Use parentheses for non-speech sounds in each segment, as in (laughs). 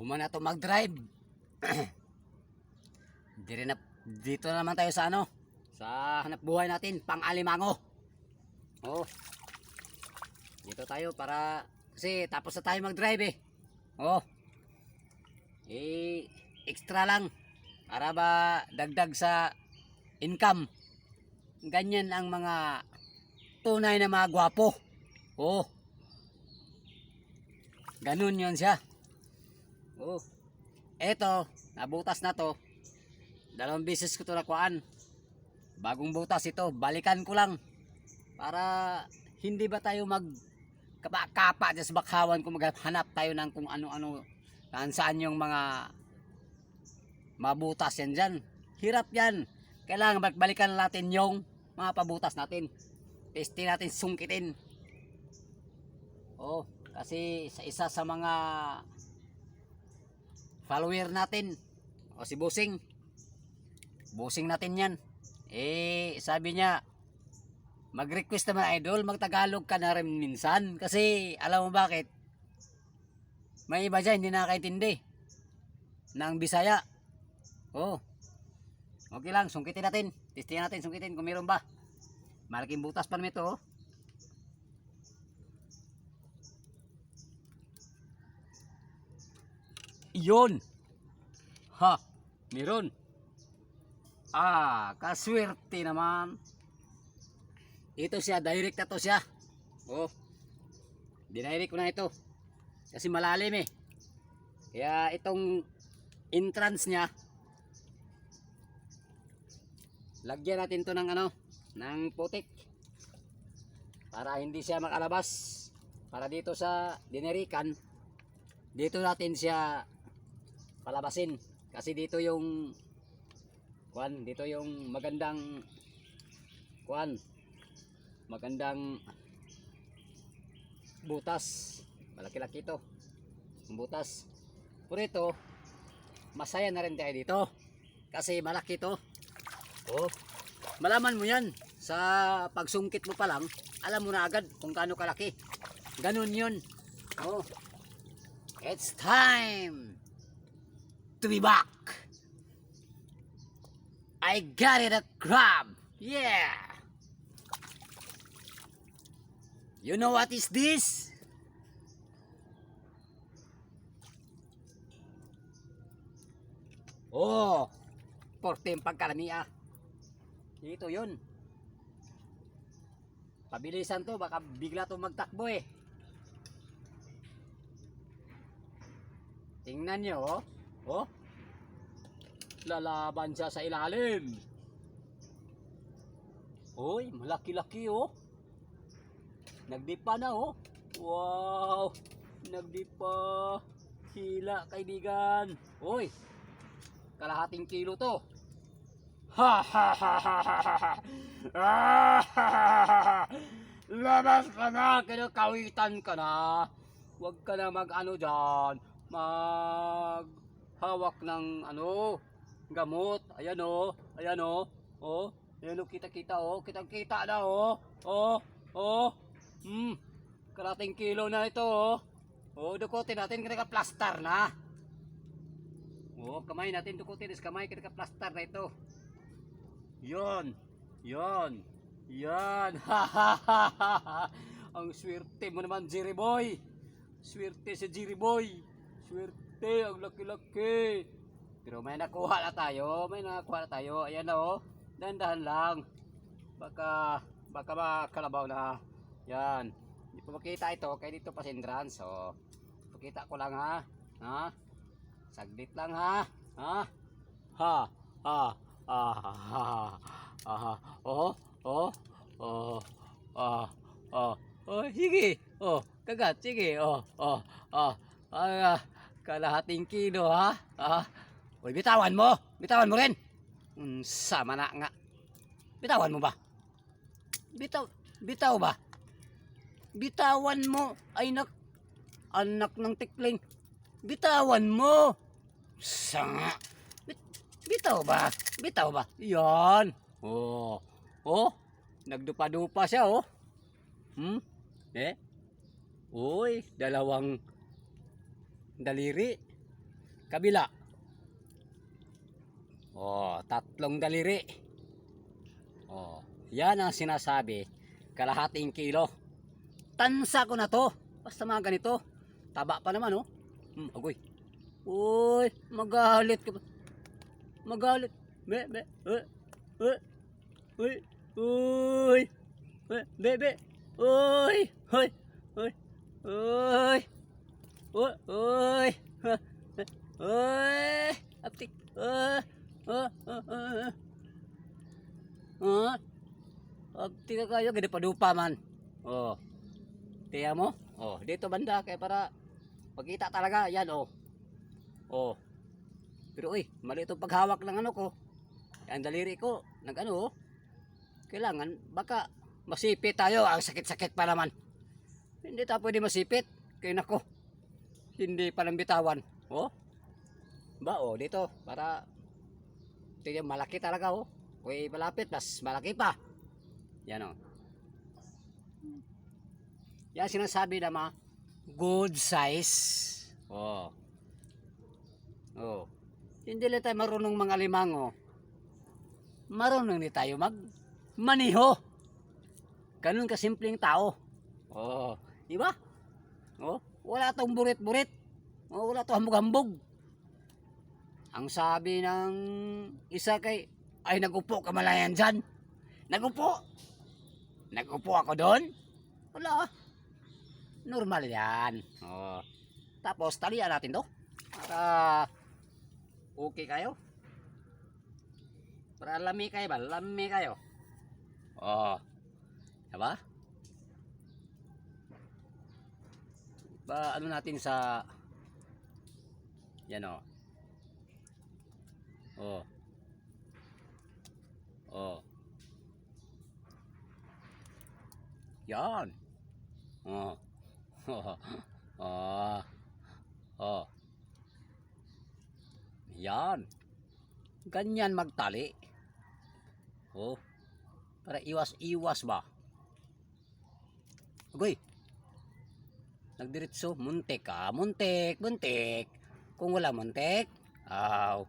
Humana to mag-drive. (clears throat) Dire na, dito na naman tayo sa ano, sa hanap buhay natin, pang alimango. Oh. Dito tayo para, kasi tapos na tayo mag-drive eh. Oh. Eh, extra lang. Para ba dagdag sa income. Ganyan ang mga tunay na mga gwapo. Oh. Ganun yun siya. Oh. Eto, nabutas na to. Dalawang beses ko to nakuhaan. Bagong butas ito, balikan ko lang. Para hindi ba tayo mag kapa-kapa sa bakhawan kung maghanap tayo ng kung ano-ano saan saan yung mga mabutas yan dyan. Hirap yan. Kailangan balik- balikan natin yung mga pabutas natin. Testing natin, sungkitin. Oh, kasi sa isa sa mga follower natin, o si Busing, Busing natin yan. Eh, sabi niya, mag-request naman idol, magtagalog ka na rin minsan. Kasi, alam mo bakit? May iba dyan, hindi nakakaintindi. Ng Bisaya. Oh. Okay lang, sungkitin natin. Testingin natin, sungkitin kung meron ba. Malaking butas pa naman ito, oh. Yun. Ha, meron. Ah, kaswerte naman. Ito siya, direct na to siya. Oh. Dinirect ko na ito. Kasi malalim eh. Kaya itong entrance niya, lagyan natin to ng ano, ng putik. Para hindi siya makalabas. Para dito sa dinirikan, dito natin siya palabasin. Kasi dito yung kuan, dito yung magandang kuan, magandang butas. Malaki-laki ito. Ang butas. Por ito, masaya na rin tayo dito. Kasi malaki ito. Oh, malaman mo yan. Sa pagsungkit mo pa lang, alam mo na agad kung gaano kalaki. Ganun yun. Oh, it's time to be back. I got it a crab. Yeah. You know what is this? Oh, porte yung pagkaramiya. Dito yun. Pabilisan to, baka bigla to magtakbo eh. Tingnan nyo, oh. Oh. Lalaban siya sa ilalim. Uy, malaki-laki, oh. Nagdipa na, oh. Wow. Nagdipa. Hila, kaibigan. Uy, kalahating kilo to. Ha ha ha ha ha ha ha. Ah. Labas ka na, kinakawitan ka na. Huwag ka na mag ano dyan, mag hawak ng ano, gamot. Ayan o, ayan o, oh, ayan o, kita-kita o, kita-kita na o, oh, oh, hmm, kalating kilo na ito o. Oh, dukutin natin, kinaka-plaster na. Oh, kamay natin dukutin is kamay kita plaster na ito. Yon. Yon. Yan. (laughs) Ang swerte mo naman, Jerry Boy. Swerte si Jerry Boy. Swerte, ang laki-laki. Pero may nakuha na tayo. May nakuha na tayo. Ayan na oh. Dahan-dahan lang. Baka, baka makalabaw na. Yan. Hindi pa makita ito. Kaya dito pa entrance. So, pakita ko lang ha. Ha? Saglit lang ha. Ha? Ha? Ha? Ah, ha, ha, ha, oh, oh, oh, ah, oh, oh, sige, oh, kagat, sige, oh, oh, oh, ah, kalahating kilo ha, ah, Uy, bitawan mo, bitawan mo rin, mm, sama na nga, bitawan mo ba, bitaw, bitaw ba, bitawan mo, ay nak, anak ng tikling, bitawan mo, sanga, Bit- bitaw ba, bitaw ba, yan, oh, oh, nagdupa-dupa siya, oh, hmm, eh, uy, dalawang daliri, Kabila. Oh, tatlong daliri. Oh, yan ang sinasabi. Kalahating kilo. Tansa ko na to. Basta mga ganito. Taba pa naman, oh. Hmm, agoy. Uy, magalit ka? Magalit. Be, be, eh, uy, uy, be, be, be, uy, uy, uy, uy, ha, (laughs) ha, uy, aptik, uh, uh, uh, uh, uh, aptik ka kayo, gede padupa man. Oh, tiya mo? Oh, dito banda, kaya para pagkita talaga, yan oh. Oh. Pero uy, mali itong paghawak ng ano ko. Ang daliri ko, nag ano oh. Kailangan, baka masipit tayo. Ang sakit-sakit pa naman. Hindi tayo pwede masipit. Kaya nako, hindi pa lang bitawan. Oh. Ba, oh, dito, para tingnan malaki talaga oh. Kung malapit, mas malaki pa. Yan oh. Yan sinasabi na mga good size. Oh. Oh. Hindi lang tayo marunong mga limango. Marunong din tayo mag maniho. Ganun kasimpleng tao. Oh, di ba? Oh, wala tong burit-burit. Oh, wala to hambog-hambog. Ang sabi ng isa kay ay nagupo kamalayan dyan. Nagupo. Nagupo ako doon. Wala. Normal yan. Oh. Tapos talian natin to. Para okay kayo. Para lami kayo ba? Lami kayo. Oh. Diba? Ba ano natin sa yan o. Oh. Oh. Yan. Oh. (laughs) oh. Oh. Yan. Ganyan magtali. Oh. Para iwas-iwas ba? Agoy. Nagdiretso. Muntik ka. Muntik. Muntik. Kung wala muntik, aw.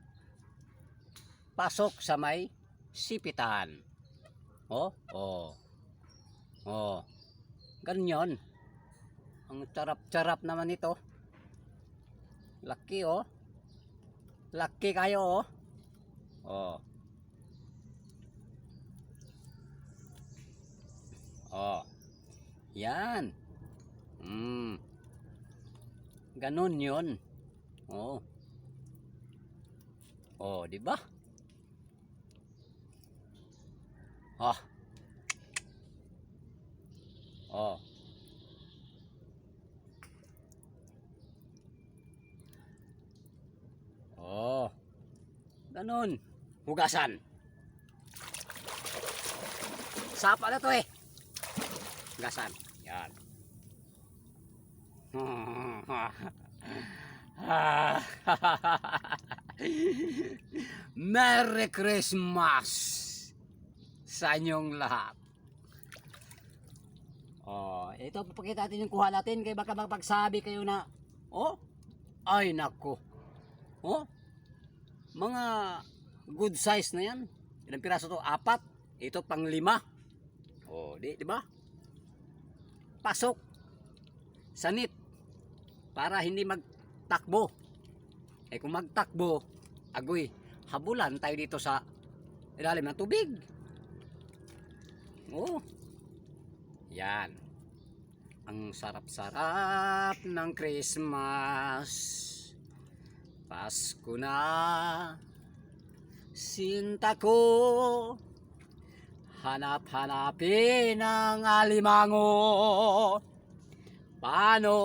Pasok sa may sipitan. Oh, oh. Oh. Ganyan. Ang charap-charap naman ito. Laki oh. Laki kayo oh. Oh. Oh. Yan. Mm. Ganun 'yon. Oh. Oh, di ba? Ah. Oh. Oh. Ganun. Hugasan. Sapa na to eh. Hugasan. Yan. (laughs) Merry Christmas sa inyong lahat. Oh, ito papakita natin yung kuha natin kaya baka magpagsabi kayo na oh, ay nako. Oh, mga good size na yan. Ilang piraso to? Apat. Ito pang lima. Oh, di, di ba? Pasok. Sanit. Para hindi magtakbo. Eh kung magtakbo, agoy, habulan tayo dito sa ilalim ng tubig. Oh. Yan. Ang sarap-sarap ng Christmas. Pasko na. Sinta ko. Hanap-hanapin ang alimango. Paano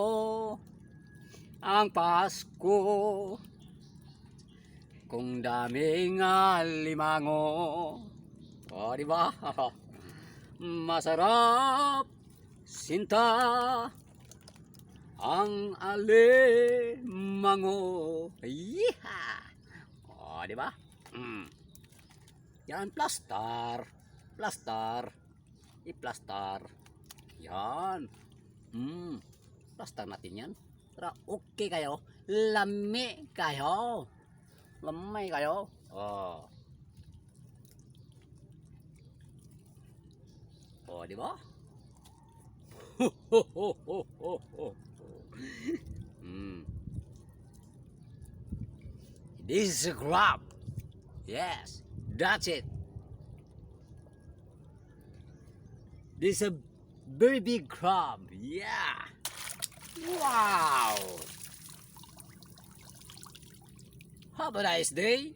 ang Pasko? Kung daming alimango. O, di ba? (laughs) Masarap sinta ang alimango. Yeeha! O, di ba? Mm. Yan, plaster. Plaster. I-plaster. Yan. Mm. Plaster natin yan. Para okay kayo. lami kayo. Lamay kayo. Oh. Oh, di ba? mm. This is a crab. Yes, that's it. This is a very big crab. Yeah. Wow. Have a nice day.